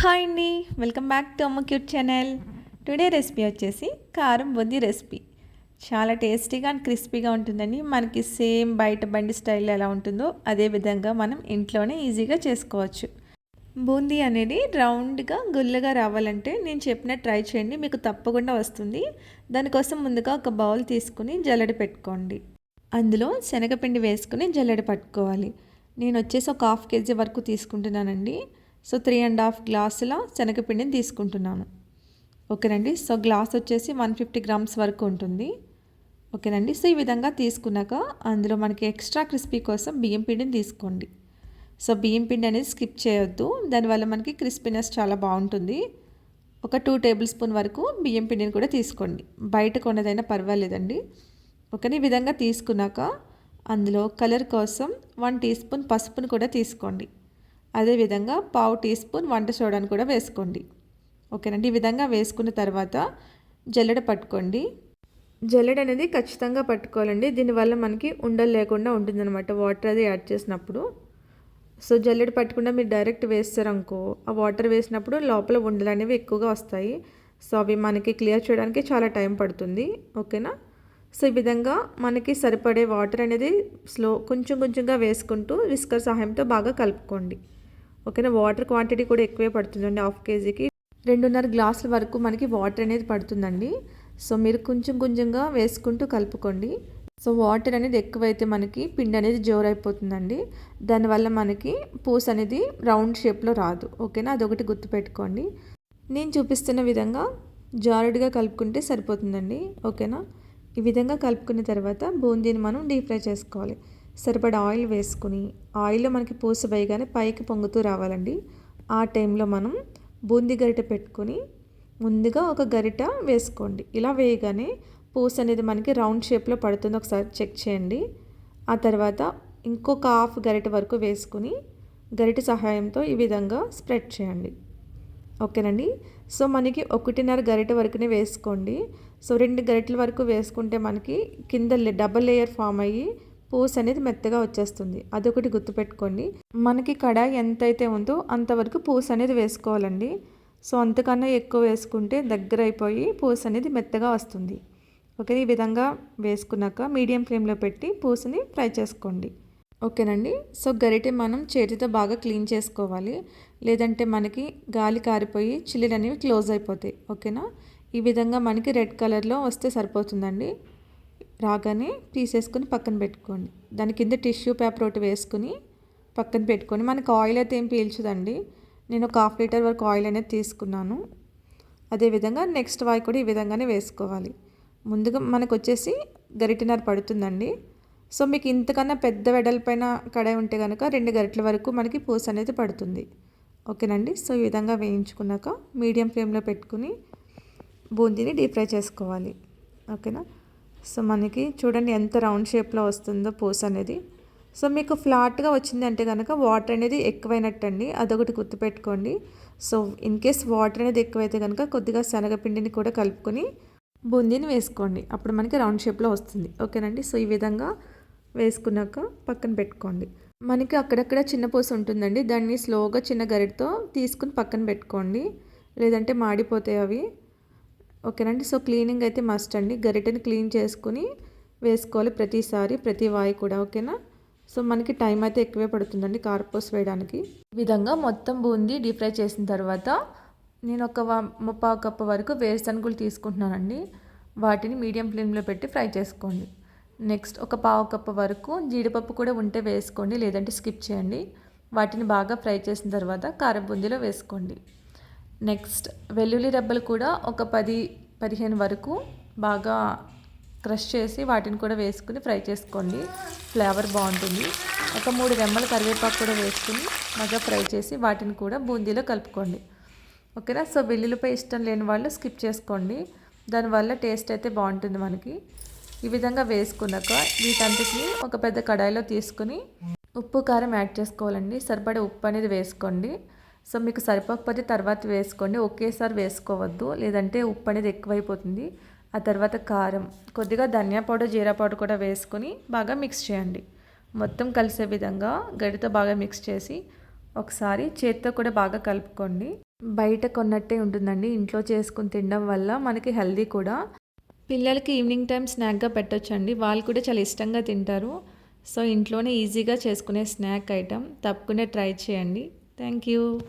Hi అండి. Welcome back to Amma cute channel. Today recipe వచ్చేసి కారం బొద్ది రెసిపీ. చాలా టేస్టీగా అండ్ క్రిస్పీగా ఉంటుందండి. మనకి సేమ్ బయట బండి స్టైల్ ఎలా ఉంటుందో అదే విధంగా మనం ఇంట్లోనే ఈజీగా చేసుకోవచ్చు. బూందీ అనేది రౌండ్గా గుల్లగా రావాలంటే నేను చెప్పిన ట్రై చేయండి మీకు తప్పకుండా వస్తుంది. దానికోసం ముందుగా ఒక బౌల్ తీసుకుని జల్లడి పెట్టుకోండి. అందులో శనగపిండి వేసుకుని జల్లడి పట్టుకోవాలి. నేను వచ్చేసి ఒక హాఫ్ కేజీ వరకు తీసుకుంటున్నానండి. సో త్రీ అండ్ హాఫ్ గ్లాసుల శనగపిండిని తీసుకుంటున్నాను. ఓకేనండి? సో గ్లాస్ వచ్చేసి వన్ ఫిఫ్టీ గ్రామ్స్ వరకు ఉంటుంది. ఓకేనండి? సో ఈ విధంగా తీసుకున్నాక అందులో మనకి ఎక్స్ట్రా క్రిస్పీ కోసం బియ్యం పిండిని తీసుకోండి. సో బియ్యం పిండి అనేది స్కిప్ చేయొద్దు. దానివల్ల మనకి క్రిస్పీనెస్ చాలా బాగుంటుంది. ఒక టూ టేబుల్ స్పూన్ వరకు బియ్యం పిండిని కూడా తీసుకోండి. బయట కొన్నదైనా పర్వాలేదండి. ఓకే ఈ విధంగా తీసుకున్నాక అందులో కలర్ కోసం వన్ టీ స్పూన్ పసుపును కూడా తీసుకోండి. అదేవిధంగా పావు టీ స్పూన్ వంట సోడాను కూడా వేసుకోండి. ఓకేనండి? ఈ విధంగా వేసుకున్న తర్వాత జల్లెడ పట్టుకోండి. జల్లెడ అనేది ఖచ్చితంగా పట్టుకోవాలండి. దీనివల్ల మనకి ఉండలు లేకుండా ఉంటుందన్నమాట. వాటర్ అది యాడ్ చేసినప్పుడు. సో జల్లెడ పట్టకుండా మీరు డైరెక్ట్ వేస్తారనుకో ఆ వాటర్ వేసినప్పుడు లోపల ఉండలు అనేవి ఎక్కువగా వస్తాయి. సో అవి మనకి క్లియర్ చేయడానికి చాలా టైం పడుతుంది. ఓకేనా? సో ఈ విధంగా మనకి సరిపడే వాటర్ అనేది స్లో కొంచెం కొంచెంగా వేసుకుంటూ విస్కర్ సహాయంతో బాగా కలుపుకోండి. ఓకేనా? వాటర్ క్వాంటిటీ కూడా ఎక్కువే పడుతుందండి హాఫ్ కేజీకి. రెండున్నర గ్లాసుల వరకు మనకి వాటర్ అనేది పడుతుందండి. సో మీరు కొంచెం కొంచెంగా వేసుకుంటూ కలుపుకోండి. సో వాటర్ అనేది ఎక్కువైతే మనకి పిండి అనేది జోరైపోతుందండి. దానివల్ల మనకి పూస అనేది రౌండ్ షేప్లో రాదు. ఓకేనా? అదొకటి గుర్తుపెట్టుకోండి. నేను చూపిస్తున్న విధంగా జారుడుగా కలుపుకుంటే సరిపోతుందండి. ఓకేనా? ఈ విధంగా కలుపుకున్న తర్వాత బూందీని మనం డీప్ ఫ్రై చేసుకోవాలి. సరిపడా ఆయిల్ వేసుకుని ఆయిల్లో మనకి పూస వేయగానే పైకి పొంగుతూ రావాలండి. ఆ టైంలో మనం బూందీ గరిట పెట్టుకొని ముందుగా ఒక గరిట వేసుకోండి. ఇలా వేయగానే పూస అనేది మనకి రౌండ్ షేప్లో పడుతుంది. ఒకసారి చెక్ చేయండి. ఆ తర్వాత ఇంకొక హాఫ్ గరిట వరకు వేసుకుని గరిట సహాయంతో ఈ విధంగా స్ప్రెడ్ చేయండి. ఓకేనండి? సో మనకి ఒకటిన్నర గరిట వరకునే వేసుకోండి. సో రెండు గరిటల వరకు వేసుకుంటే మనకి కింద డబల్ లేయర్ ఫామ్ అయ్యి పూస్ అనేది మెత్తగా వచ్చేస్తుంది. అదొకటి గుర్తుపెట్టుకోండి. మనకి కడాయి ఎంతైతే ఉందో అంతవరకు పూస్ అనేది వేసుకోవాలండి. సో అంతకన్నా ఎక్కువ వేసుకుంటే దగ్గర అయిపోయి పూస్ అనేది మెత్తగా వస్తుంది. ఓకే ఈ విధంగా వేసుకున్నాక మీడియం ఫ్లేమ్లో పెట్టి పూసని ఫ్రై చేసుకోండి. ఓకేనండి? సో గరిటె మనం చేతితో బాగా క్లీన్ చేసుకోవాలి. లేదంటే మనకి గాలి కారిపోయి చిల్లులు అనేవి క్లోజ్ అయిపోతాయి. ఓకేనా? ఈ విధంగా మనకి రెడ్ కలర్లో వస్తే సరిపోతుందండి. రాగానే తీసేసుకొని పక్కన పెట్టుకోండి. దాని కింద టిష్యూ పేపర్ ఒకటి వేసుకుని పక్కన పెట్టుకొని మనకు ఆయిల్ అయితే ఏం పీల్చదండి. నేను ఒక హాఫ్ లీటర్ వరకు ఆయిల్ అనేది తీసుకున్నాను. అదేవిధంగా నెక్స్ట్ వాయి కూడా ఈ విధంగానే వేసుకోవాలి. ముందుగా మనకు వచ్చేసి గరిటెనర పడుతుందండి. సో మీకు ఇంతకన్నా పెద్ద వెడల్పైన కడాయి ఉంటే కనుక రెండు గరిటల వరకు మనకి పూస అనేది పడుతుంది. ఓకేనండి? సో ఈ విధంగా వేయించుకున్నాక మీడియం ఫ్లేమ్లో పెట్టుకుని బూందీని డీప్ ఫ్రై చేసుకోవాలి. ఓకేనా? సో మనకి చూడండి ఎంత రౌండ్ షేప్లో వస్తుందో పూస అనేది. సో మీకు ఫ్లాట్గా వచ్చింది అంటే కనుక వాటర్ అనేది ఎక్కువైనట్టు అండి అదొకటి గుర్తుపెట్టుకోండి. సో ఇన్ కేస్ వాటర్ అనేది ఎక్కువైతే కనుక కొద్దిగా శనగపిండిని కూడా కలుపుకొని బూందీని వేసుకోండి. అప్పుడు మనకి రౌండ్ షేప్లో వస్తుంది. ఓకేనండి? సో ఈ విధంగా వేసుకున్నాక పక్కన పెట్టుకోండి. మనకి అక్కడక్కడ చిన్న పూస ఉంటుందండి. దాన్ని స్లోగా చిన్న గరిటతో తీసుకుని పక్కన పెట్టుకోండి. లేదంటే మాడిపోతాయి అవి. ఓకేనండి. సో క్లీనింగ్ అయితే మస్ట్ అండి. గరిటెని క్లీన్ చేసుకుని వేసుకోవాలి ప్రతిసారి ప్రతి వాయి కూడా. ఓకేనా? సో మనకి టైం అయితే ఎక్కువే పడుతుందండి కార్పోస్ వేయడానికి. ఈ విధంగా మొత్తం బూందీ డీప్ ఫ్రై చేసిన తర్వాత నేను ఒక ముప్పా కప్పు వరకు వేరుశనగలు తీసుకుంటున్నానండి. వాటిని మీడియం ఫ్లేమ్లో పెట్టి ఫ్రై చేసుకోండి. నెక్స్ట్ ఒక పావు కప్పు వరకు జీడిపప్పు కూడా ఉంటే వేసుకోండి లేదంటే స్కిప్ చేయండి. వాటిని బాగా ఫ్రై చేసిన తర్వాత కారం బూందీలో వేసుకోండి. నెక్స్ట్ వెల్లుల్లి రెబ్బలు కూడా ఒక పది పదిహేను వరకు బాగా క్రష్ చేసి వాటిని కూడా వేసుకుని ఫ్రై చేసుకోండి. ఫ్లేవర్ బాగుంటుంది. ఒక మూడు రెమ్మల కరివేపాకు కూడా వేసుకుని బాగా ఫ్రై చేసి వాటిని కూడా బూందీలో కలుపుకోండి. ఓకేనా? సో వెల్లుల్లిపై ఇష్టం లేని వాళ్ళు స్కిప్ చేసుకోండి. దానివల్ల టేస్ట్ అయితే బాగుంటుంది మనకి. ఈ విధంగా వేసుకున్నాక వీటంతటిని ఒక పెద్ద కడాయిలో తీసుకుని ఉప్పు కారం యాడ్ చేసుకోవాలండి. సరిపడే ఉప్పు అనేది వేసుకోండి. సో మీకు సరిపోకపోతే తర్వాత వేసుకోండి. ఒకేసారి వేసుకోవద్దు. లేదంటే ఉప్పు అనేది ఎక్కువైపోతుంది. ఆ తర్వాత కారం. కొద్దిగా ధనియా పౌడర్ జీరా పౌడర్ కూడా వేసుకొని బాగా మిక్స్ చేయండి. మొత్తం కలిసే విధంగా గడితో బాగా మిక్స్ చేసి ఒకసారి చేత్తో కూడా బాగా కలుపుకోండి. బయట కొన్నట్టే ఉంటుందండి. ఇంట్లో చేసుకుని తినడం వల్ల మనకి హెల్దీ కూడా. పిల్లలకి ఈవినింగ్ టైం స్నాక్గా పెట్టొచ్చండి. వాళ్ళు కూడా చాలా ఇష్టంగా తింటారు. సో ఇంట్లోనే ఈజీగా చేసుకునే స్నాక్ ఐటెం తప్పకుండా ట్రై చేయండి. Thank you.